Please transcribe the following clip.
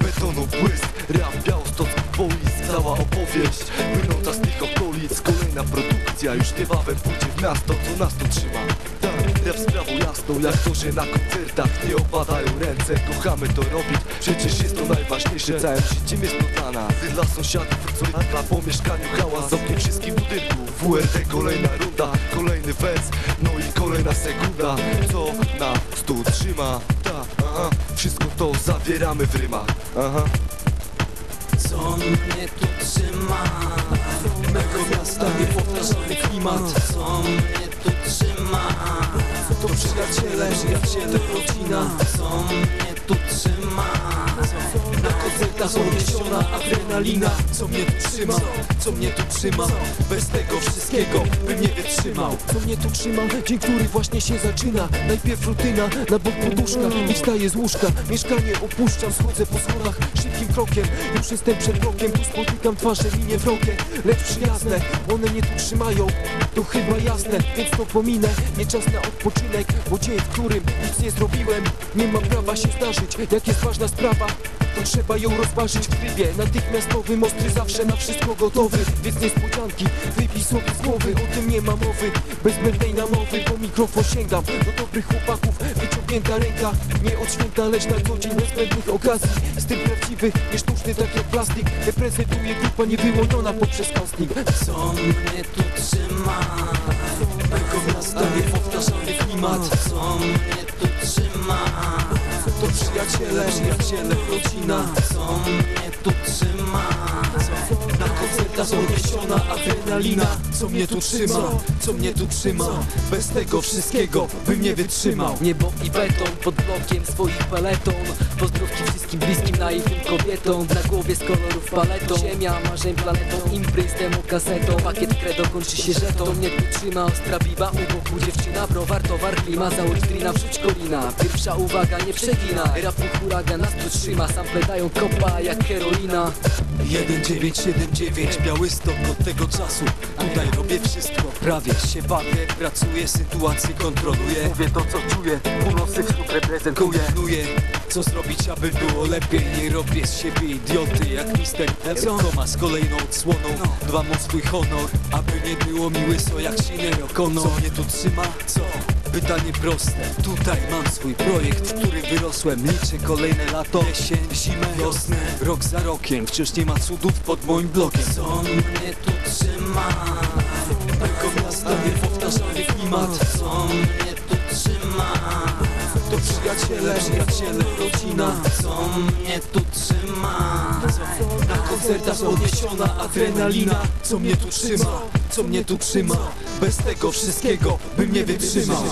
Betonu błysk, rap Białystok boisk Cała opowieść, wynota z tych okolic. Kolejna produkcja, już niebawem pójdzie w miasto Co nas tu? Rap sprawą jasną Jak to, że na koncertach nie opadają ręce. Kochamy to robić, przecież jest to najważniejsze. Całym życiem jest to dla nas. Dla sąsiadów, co dla po mieszkaniu hałas. Z okien wszystkich budynków WRD kolejna runda, kolejny wers No i kolejna sekunda. Co nas tu trzyma? Tak, aha, wszystko to zawieramy w rymach. Aha. Co mnie tu trzyma? Mego miasta niepowtarzalny klimat. Co mnie tu trzyma? To przyjaciele, przyjaciele, rodzina Co mnie tu trzyma? Na koncertach odniesiona adrenalina Co mnie tu trzyma? Co mnie tu trzyma? Bez tego wszystkiego bym nie wytrzymał. Co mnie tu trzyma, dzień który właśnie się zaczyna. Najpierw rutyna, na bok poduszka I wstaję z łóżka, mieszkanie opuszczam Schodzę po schodach szybkim krokiem. Już jestem przed blokiem, tu spotykam twarze linie wrogie Lecz przyjazne, one mnie tu trzymają To chyba jasne, więc to pominę. Nie czas na odpoczynek, bo dzień, w którym nic nie zrobiłem Nie ma prawa się zdarzyć, jak jest ważna sprawa to trzeba ją rozważyć w trybie. Natychmiastowym Ostry zawsze na wszystko gotowy. Więc niespodzianki wypij sobie z głowy. O tym nie ma mowy, bez zbędnej namowy Po mikrofon sięgam. Do dobrych chłopaków Wyciągnięta ręka, nie od święta Lecz na co dzień bez zbędnych okazji. Styl prawdziwy, nie sztuczny tak jak plastik. Reprezentuje grupa niewyłoniona poprzez casting. Co mnie tu trzyma? Mego miasta niepowtarzalny klimat. Co mnie przyjaciele, przyjaciele, rodzina Co mnie tu trzyma? Na koncertach odniesiona adrenalina Co mnie tu trzyma? Co mnie tu trzyma? Bez tego wszystkiego bym nie wytrzymał. Niebo i beton, pod blokiem swoich peleton Pozdrówki wszystkim bliskim, naiwnym kobietom Na głowie z kolorów paletą. Ziemia, marzeń planetą, imprez, demo kasetą. Pakiet credo kończy się żetą Mnie tu trzyma ostra biba, u boku dziewczyna. Browar, towar, klima, załóż drina, wrzuć kolina. Pierwsza uwaga, nie przegina Rapu huragan nas tu trzyma. Sample dają kopa jak heroina. 1979 Białystok od tego czasu Tutaj robię wszystko Prawie się bawię, pracuję, sytuację kontroluję. Mówię to co czuję, północny wschód reprezentuję. Kombinuję, co zrobić aby było lepiej. Nie robię z siebie idioty jak Mister Koma z kolejną odsłoną. Dbam o swój honor Aby nie było mi łyso jak Shiner O'Connor Co mnie tu trzyma? Co? Pytanie proste Tutaj mam swój projekt, w który wyrosłem Liczę kolejne lato, jesień, zimę, wiosnę Rok za rokiem, wciąż nie ma cudów pod moim blokiem Co mnie tu trzyma? Mego miasta niepowtarzalny klimat Co mnie tu trzyma? To przyjaciele, przyjaciele, rodzina Co mnie tu trzyma? Na koncertach odniesiona adrenalina Co mnie tu trzyma? Co mnie tu trzyma? Bez tego wszystkiego bym nie wytrzymał